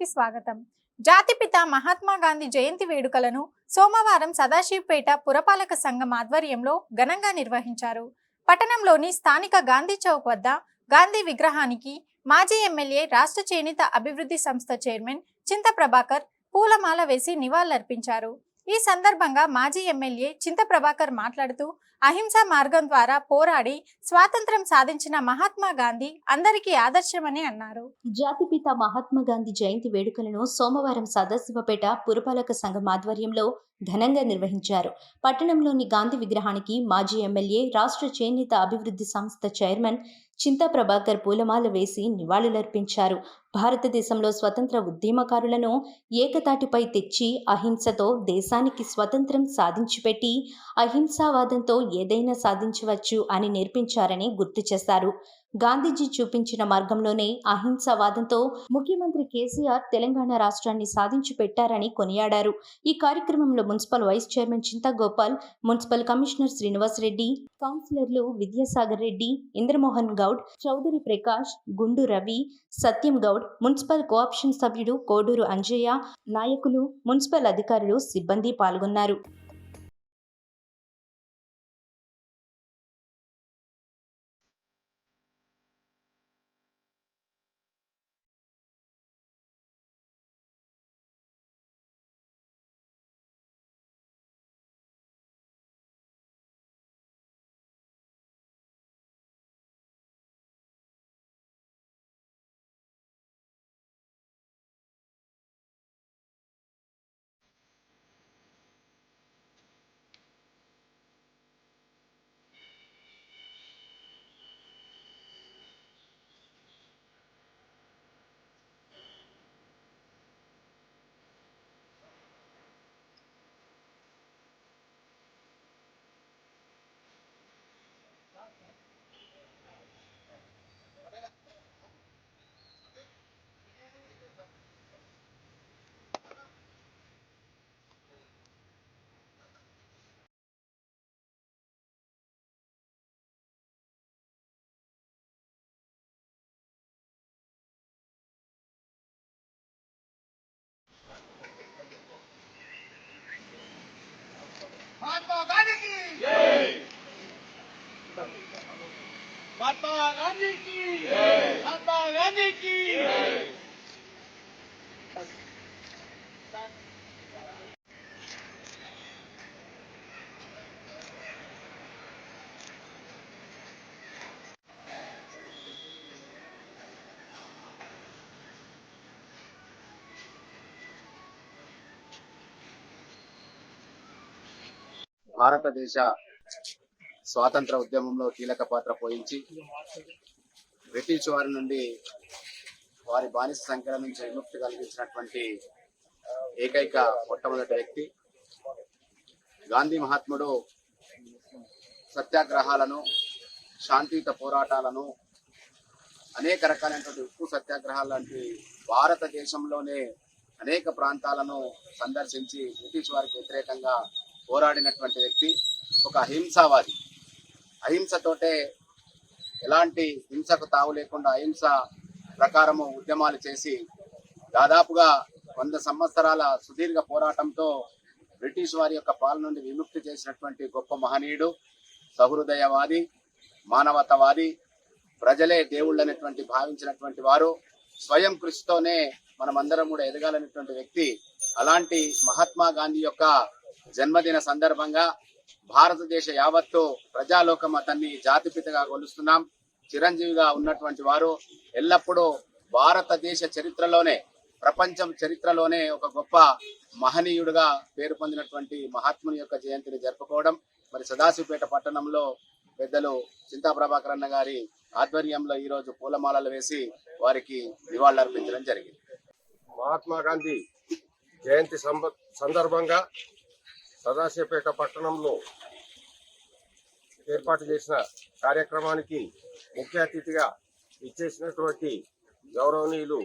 కి స్వాగతం. జాతిపిత మహాత్మా గాంధీ జయంతి వేడుకలను సోమవారం సదాశివపేట పురపాలక సంఘం ఆధ్వర్యంలో ఘనంగా నిర్వహించారు. పట్టణంలోని స్థానిక గాంధీ చౌక్ వద్ద గాంధీ విగ్రహానికి మాజీ ఎమ్మెల్యే రాష్ట్ర చేనేత అభివృద్ధి సంస్థ చైర్మన్ చింత ప్రభాకర్ పూలమాల వేసి నివాళులర్పించారు. ఈ సందర్భంగా మాజీ ఎమ్మెల్యే చింత ప్రభాకర్ మాట్లాడుతూ అహింసా మార్గం ద్వారా పోరాడి స్వాతంత్రం సాధించిన మహాత్మా గాంధీ అందరికీ ఆదర్శమని అన్నారు. జాతిపిత మహాత్మా గాంధీ జయంతి వేడుకలను సోమవారం సదాశివపేట పురపాలక సంఘం ఆధ్వర్యంలో ఘనంగా నిర్వహించారు. పట్టణంలోని గాంధీ విగ్రహానికి మాజీ ఎమ్మెల్యే రాష్ట్ర చేనేత అభివృద్ధి సంస్థ చైర్మన్ చింతా ప్రభాకర్ పూలమాల వేసి నివాళులర్పించారు. భారతదేశంలో స్వతంత్ర ఉద్యమకారులను ఏకతాటిపై తెచ్చి అహింసతో దేశానికి స్వతంత్రం సాధించిపెట్టి అహింసావాదంతో ఏదైనా సాధించవచ్చు అని నేర్పించారని గుర్తు చేశారు. గాంధీజీ చూపించిన మార్గంలోనే అహింసావాదంతో ముఖ్యమంత్రి కేసీఆర్ తెలంగాణ రాష్ట్రాన్ని సాధించి పెట్టారని కొనియాడారు. ఈ కార్యక్రమంలో municipal vice chairman Chintagopal municipal commissioner Srinivas Reddy కౌన్సిలర్లు Vidyasagar Reddy Indramohan Goud Chowdary Prakash Gundu Ravi Satyam Goud municipal co option సభ్యుడు కోడూరు అంజయ్య నాయకులు మున్సిపల్ అధికారులు సిబ్బంది పాల్గొన్నారు. गांधी की जय महात्मा गांधी की जय భారతదేశ స్వాతంత్ర ఉద్యమంలో కీలక పాత్ర పోయించి బ్రిటిష్ వారి నుండి వారి బానిస సంఖ్యల నుంచి విముక్తి కలిగించినటువంటి ఏకైక మొట్టమొదటి వ్యక్తి. గాంధీ మహాత్ముడు సత్యాగ్రహాలను శాంతియుత పోరాటాలను అనేక రకాలైనటువంటి ఉప్పు సత్యాగ్రహాలు లాంటి భారతదేశంలోనే అనేక ప్రాంతాలను సందర్శించి బ్రిటిష్ వారికి వ్యతిరేకంగా పోరాడినటువంటి వ్యక్తి ఒక అహింసావాది. అహింసతోటే ఎలాంటి హింసకు తావు లేకుండా అహింస ప్రకారము ఉద్యమాలు చేసి దాదాపుగా వంద సంవత్సరాల సుదీర్ఘ పోరాటంతో బ్రిటిష్ వారి యొక్క పాలన నుండి విముక్తి చేసినటువంటి గొప్ప మహనీయుడు సహృదయవాది మానవతవాది ప్రజలే దేవుళ్ళు అనేటువంటి భావించినటువంటి వారు స్వయం కృషితోనే మనమందరం కూడా ఎదగాలనేటువంటి వ్యక్తి అలాంటి మహాత్మా గాంధీ యొక్క జన్మదిన సందర్భంగా భారతదేశ యావత్తు ప్రజాలోకం అతన్ని జాతిపితగా కొలుస్తున్నాం. చిరంజీవిగా ఉన్నటువంటి వారు ఎల్లప్పుడూ భారతదేశ చరిత్రలోనే ప్రపంచం చరిత్రలోనే ఒక గొప్ప మహనీయుడుగా పేరు పొందినటువంటి మహాత్ముని యొక్క జయంతిని జరుపుకోవడం మరి సదాశివపేట పట్టణంలో పెద్దలు చింతా ప్రభాకర్ అన్న గారి ఆధ్వర్యంలో ఈ రోజు పూలమాలలు వేసి వారికి నివాళులర్పించడం జరిగింది. మహాత్మా గాంధీ జయంతి సందర్భంగా సదాశివపేట పట్టణంలో ఏర్పాటు చేసిన కార్యక్రమానికి ముఖ్య అతిథిగా ఇచ్చేసినటువంటి గౌరవనీయులు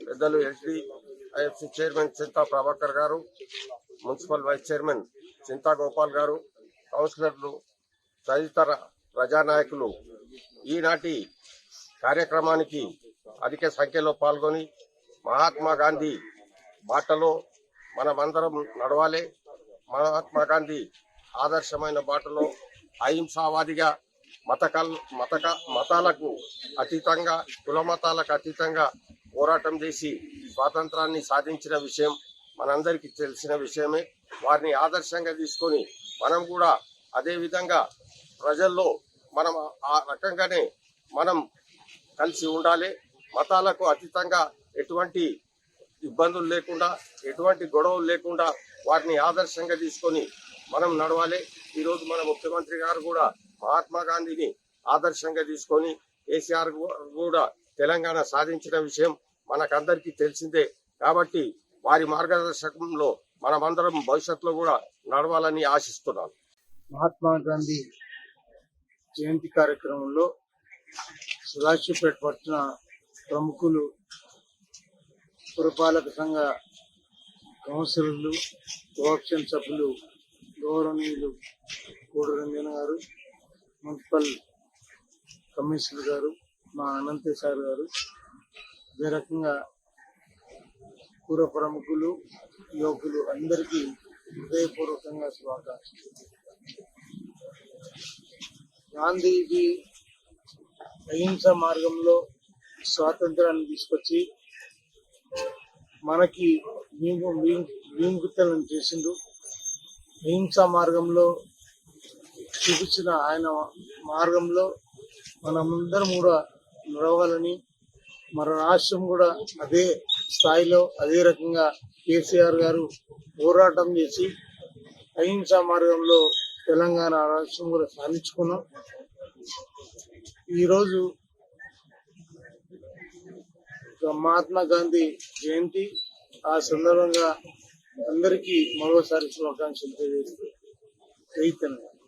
పెద్దలు ఎస్డి చైర్మన్ చింతా ప్రభాకర్ గారు municipal vice chairman Chinta Gopal గారు కౌన్సిలర్లు తదితర ప్రజానాయకులు ఈనాటి కార్యక్రమానికి అధిక సంఖ్యలో పాల్గొని మహాత్మా గాంధీ బాటలో మనమందరం నడవాలి. మహాత్మా గాంధీ ఆదర్శమైన బాటలో అహింసావాదిగా మతకల్ మతక మతాలకు అతీతంగా కుల మతాలకు అతీతంగా పోరాటం చేసి స్వాతంత్రాన్ని సాధించిన విషయం మనందరికీ తెలిసిన విషయమే. వారిని ఆదర్శంగా తీసుకొని మనం కూడా అదే విధంగా ప్రజల్లో మనం ఆ రకంగానే మనం కలిసి ఉండాలి. మతాలకు అతీతంగా ఎటువంటి ఇబ్బందులు లేకుండా ఎటువంటి గొడవలు లేకుండా వారిని ఆదర్శంగా తీసుకొని మనం నడవాలి. ఈరోజు మన ముఖ్యమంత్రి గారు కూడా మహాత్మా గాంధీని ఆదర్శంగా తీసుకొని కేసీఆర్ కూడా తెలంగాణ సాధించిన విషయం మనకందరికీ తెలిసిందే. కాబట్టి వారి మార్గదర్శకంలో మనమందరం భవిష్యత్తులో కూడా నడవాలని ఆశిస్తున్నాను మహాత్మా గాంధీ జయంతి కార్యక్రమంలో సదాశివపేట పట్టణ ప్రముఖులు పురపాలక సంఘ కౌన్సిలర్లు కోఆప్షన్ సభ్యులు గౌరవనీయులు కోడి రంజన్ గారు మున్సిపల్ కమిషనర్ గారు మా అనంతే సార్ గారు. అదే రకంగా పుర ప్రముఖులు యువకులు అందరికీ హృదయపూర్వకంగా స్వాగతం గాంధీజీ అహింస మార్గంలో స్వాతంత్రాన్ని తీసుకొచ్చి మనకి మేము చేసిండు. అహింస మార్గంలో చూపించిన ఆయన మార్గంలో మనమందరం కూడా నడవాలని మన రాష్ట్రం కూడా అదే స్థాయిలో అదే రకంగా కేసీఆర్ గారు పోరాటం చేసి అహింస మార్గంలో తెలంగాణ రాష్ట్రం కూడా సాధించుకున్నాం. ఈరోజు మహాత్మా గాంధీ జయంతి. ఆ సందర్భంగా అందరికీ మరోసారి శుభాకాంక్షలు తెలియజేస్తూ రైతన్న